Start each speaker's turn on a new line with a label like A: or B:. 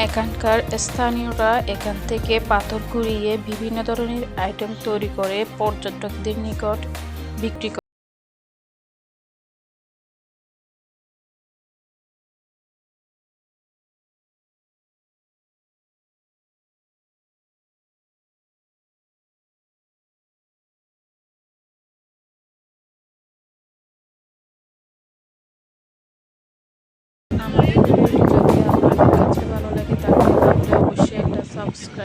A: এখানকার স্থানীয়রা এখান থেকে পাথর কুড়িয়ে বিভিন্ন ধরনের আইটেম তৈরি করে পর্যটকদের নিকট বিক্রি করে